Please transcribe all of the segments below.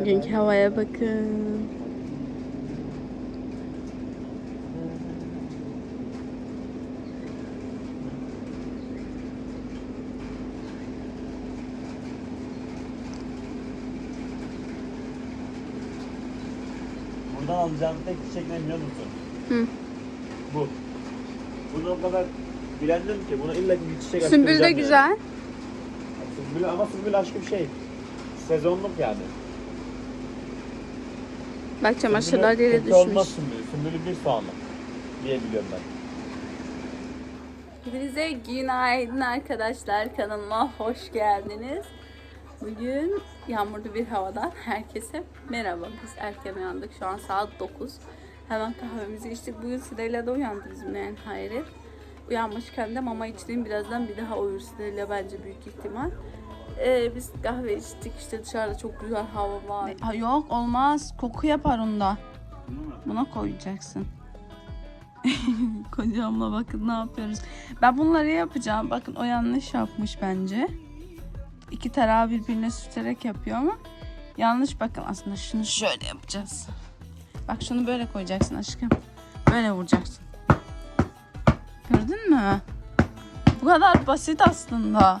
Bugünkü havaya bakın. Buradan alacağım tek çiçek ne biliyor musun? Hı. Bu. Bunu o kadar bilendim ki buna illa ki bir çiçek Sümbül de açtıracağım güzel. Yani. Sümbül ama sümbül aşkı bir şey. Sezonluk yani. Bak çamaşırlar Sümbülü yere kötü Olmaz düşmüş. sümbülü. Sümbülü bir soğanlık diye biliyorum ben. Hepinize günaydın arkadaşlar. Kanalıma hoş geldiniz. Bugün yağmurlu bir havadan herkese merhaba. Biz erken uyandık. Şu an saat 9. Hemen kahvemizi içtik. Bugün Sırayla da uyandı bizimle yani hayret. Uyanmışken de mama içtiğim birazdan bir daha uyur Sırayla bence büyük ihtimal. Ee, biz kahve içtik işte dışarıda çok güzel hava var. Ha, yok olmaz koku yapar onda. Buna koyacaksın. Kocamla bakın ne yapıyoruz. Ben bunları yapacağım. Bakın o yanlış yapmış bence. İki tarağı birbirine sürterek yapıyor ama yanlış bakın aslında şunu şöyle yapacağız. Bak şunu böyle koyacaksın aşkım. Böyle vuracaksın. Gördün mü? Bu kadar basit aslında.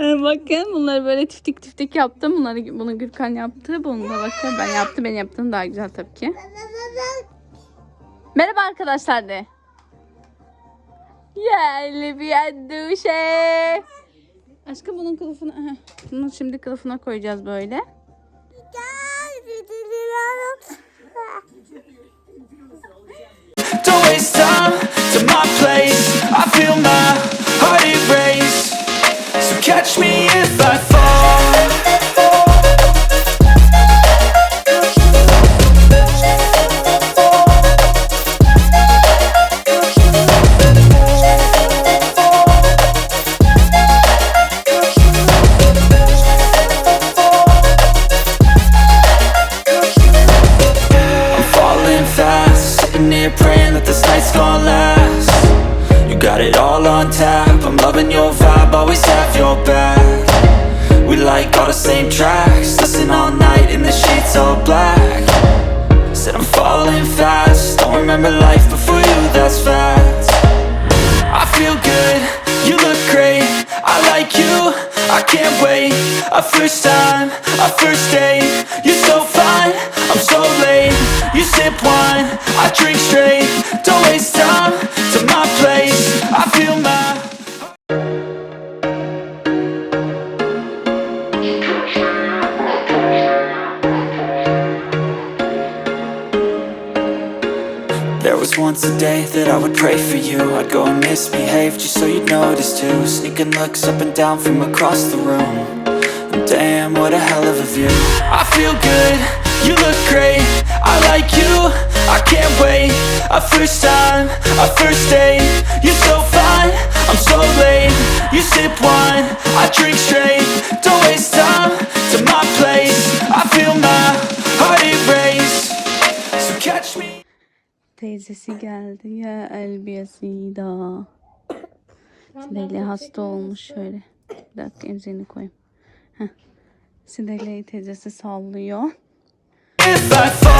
Ee, bakın bunları böyle tiftik tiftik yaptım. Bunları bunu Gürkan yaptı. Bunu da bakın ben yaptım. Ben yaptım daha güzel tabii ki. Merhaba arkadaşlar de. Yerli bir duşe. Aşkım bunun kılıfını bunu şimdi kılıfına koyacağız böyle. Don't waste time to my place. I feel my heart erase So catch me if I sip wine, I drink straight, don't waste time. To my place. I feel my There was once a day that I would pray for you. I'd go and misbehave just so you'd notice too. Sneaking looks up and down from across the room. Damn, what a hell of a view. I feel good, you look great. I like you, I can't wait. A first time, a first date. You're so fine, I'm so late. You sip wine, I drink straight. Don't waste time to my place. I feel my heart erase. So catch me. Teyzesi geldi. Ya Elbiyasida. Sideli hasta olmuş şöyle. Bir dakika emziğini koyayım. Heh. Sideli teyzesi sallıyor. If I fall.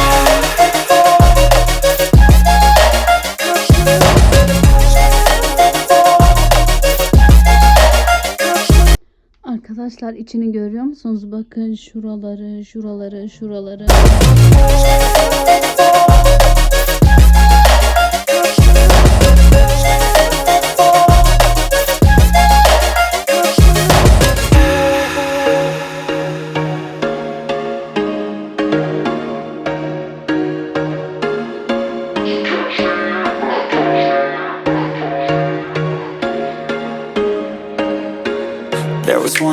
Arkadaşlar içini görüyor musunuz? Bakın şuraları, şuraları, şuraları.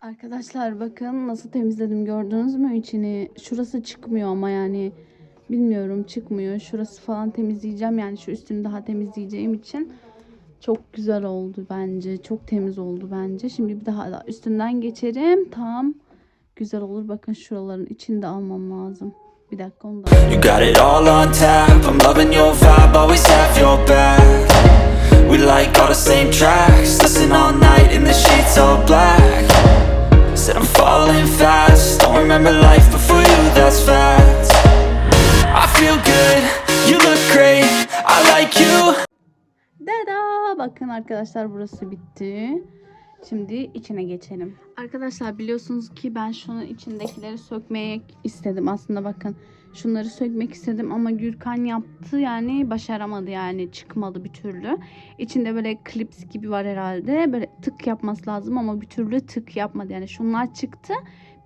Arkadaşlar bakın nasıl temizledim gördünüz mü içini? Şurası çıkmıyor ama yani bilmiyorum çıkmıyor. Şurası falan temizleyeceğim yani şu üstünü daha temizleyeceğim için çok güzel oldu bence. Çok temiz oldu bence. Şimdi bir daha da üstünden geçerim. Tam güzel olur. Bakın şuraların içini de almam lazım. Bir dakika onu da. You got it all on tap. I'm loving your vibe, always have your back. We like all the same tracks. Listen all night in the sheets all black. Said I'm falling fast. Don't remember life before you, that's fact. I feel good, you look great. I like you. Dada! Bakın arkadaşlar burası bitti. Şimdi içine geçelim. Arkadaşlar biliyorsunuz ki ben şunun içindekileri sökmeye istedim. Aslında bakın şunları sökmek istedim ama Gürkan yaptı yani başaramadı yani çıkmadı bir türlü. İçinde böyle klips gibi var herhalde. Böyle tık yapması lazım ama bir türlü tık yapmadı. Yani şunlar çıktı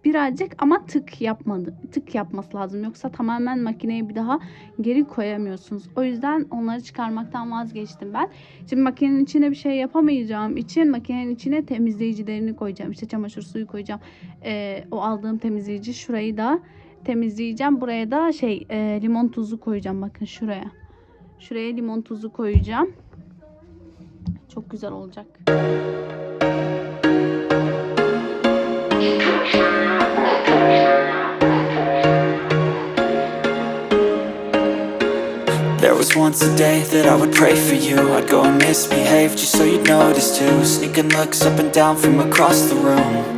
birazcık ama tık yapmadı. Tık yapması lazım. Yoksa tamamen makineyi bir daha geri koyamıyorsunuz. O yüzden onları çıkarmaktan vazgeçtim ben. Şimdi makinenin içine bir şey yapamayacağım için makinenin içine temizleyicilerini koyacağım. İşte çamaşır suyu koyacağım. Ee, o aldığım temizleyici şurayı da temizleyeceğim. Buraya da şey e, limon tuzu koyacağım. Bakın şuraya. Şuraya limon tuzu koyacağım. Çok güzel olacak. There was once a day that I would pray for you I'd go and misbehave just so you'd notice too Sneaking looks up and down from across the room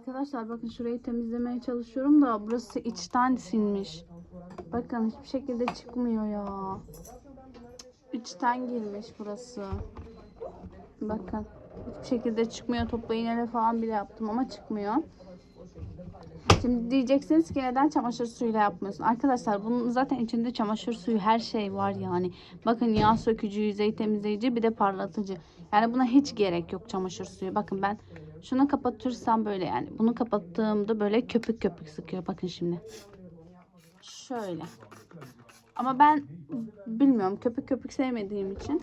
Arkadaşlar bakın şurayı temizlemeye çalışıyorum da burası içten sinmiş. Bakın hiçbir şekilde çıkmıyor ya. İçten girmiş burası. Bakın hiçbir şekilde çıkmıyor. Topla iğneyle falan bile yaptım ama çıkmıyor. Şimdi diyeceksiniz ki neden çamaşır suyuyla yapmıyorsun? Arkadaşlar bunun zaten içinde çamaşır suyu her şey var yani. Bakın yağ sökücü, yüzey temizleyici bir de parlatıcı. Yani buna hiç gerek yok çamaşır suyu. Bakın ben şunu kapatırsam böyle yani. Bunu kapattığımda böyle köpük köpük sıkıyor. Bakın şimdi. Şöyle. Ama ben bilmiyorum köpük köpük sevmediğim için.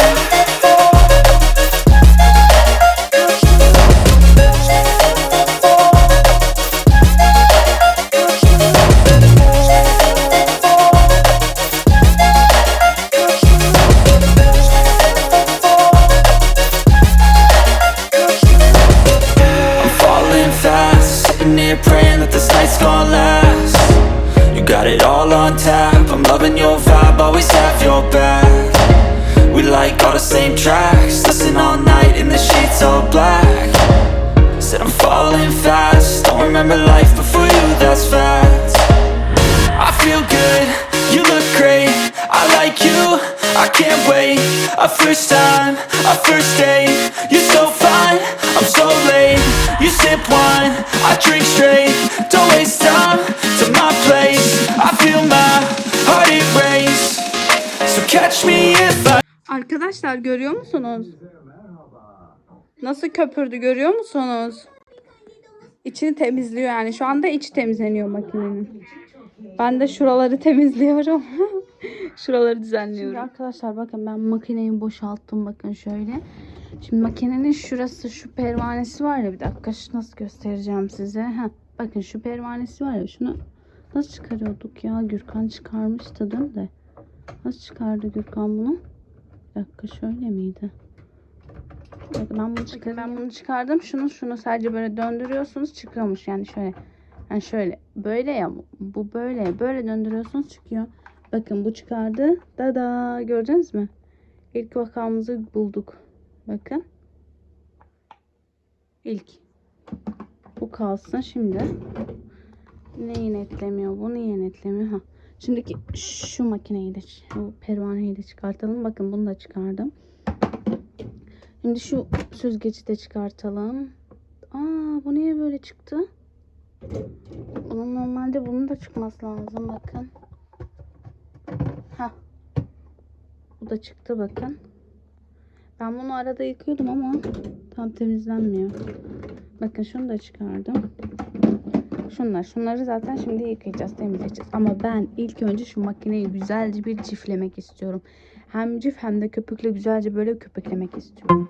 A first time, a first date, you're so fine, I'm so late. You sip wine, I drink straight, don't waste time to my place. I feel my heart erase, so catch me if I Arkadaşlar görüyor musunuz? Nasıl köpürdü görüyor musunuz? İçini temizliyor yani. Şu anda iç temizleniyor makinenin. Ben de şuraları temizliyorum. Şuraları düzenliyorum. Şimdi arkadaşlar bakın ben makineyi boşalttım bakın şöyle. Şimdi makinenin şurası şu pervanesi var ya bir dakika şu nasıl göstereceğim size. Heh, bakın şu pervanesi var ya şunu nasıl çıkarıyorduk ya Gürkan çıkarmıştı mi de. Nasıl çıkardı Gürkan bunu? Bir dakika şöyle miydi? Bakın ben bunu çıkardım. Ben bunu çıkardım. Şunu şunu sadece böyle döndürüyorsunuz çıkıyormuş yani şöyle. Yani şöyle böyle ya bu böyle böyle döndürüyorsunuz çıkıyor. Bakın bu çıkardı. Dada gördünüz mü? İlk vakamızı bulduk. Bakın. İlk. Bu kalsın şimdi. Neyi netlemiyor? Bu niye netlemiyor? Ha. Şimdiki şu makineyi de şu pervaneyi de çıkartalım. Bakın bunu da çıkardım. Şimdi şu süzgeci de çıkartalım. Aa bu niye böyle çıktı? Bunun normalde bunun da çıkması lazım bakın. Ha. Bu da çıktı bakın. Ben bunu arada yıkıyordum ama tam temizlenmiyor. Bakın şunu da çıkardım. Şunlar. Şunları zaten şimdi yıkayacağız, temizleyeceğiz. Ama ben ilk önce şu makineyi güzelce bir ciflemek istiyorum. Hem cif hem de köpükle güzelce böyle köpüklemek istiyorum.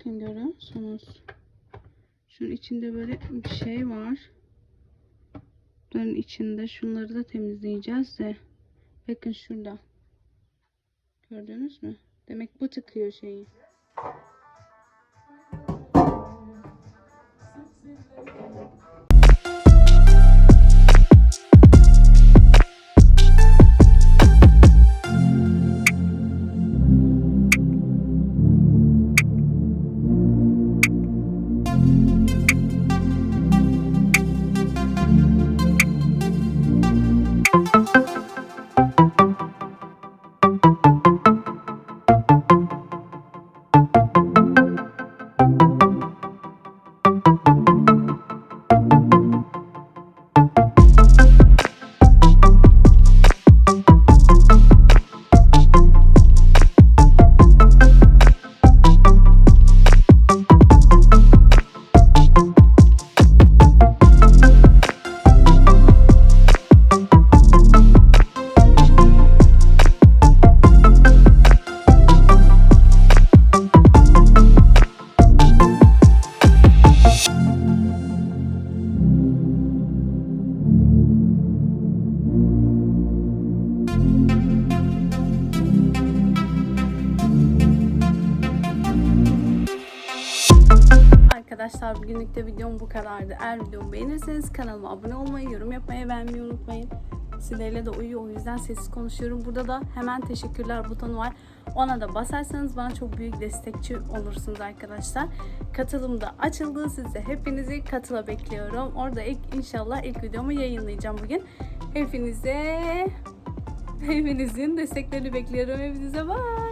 Bakın görüyor? Şunun içinde böyle bir şey var. Bunların içinde şunları da temizleyeceğiz de. Bakın şurada. Gördünüz mü? Demek bu tıkıyor şeyi. Arkadaşlar bugünlük de videom bu kadardı. Eğer videomu beğenirseniz kanalıma abone olmayı, yorum yapmayı, beğenmeyi unutmayın. Silerle de uyuyor o yüzden sessiz konuşuyorum. Burada da hemen teşekkürler butonu var. Ona da basarsanız bana çok büyük destekçi olursunuz arkadaşlar. Katılım da açıldı. Siz de hepinizi katıla bekliyorum. Orada ilk inşallah ilk videomu yayınlayacağım bugün. Hepinize hepinizin desteklerini bekliyorum. Hepinize bye.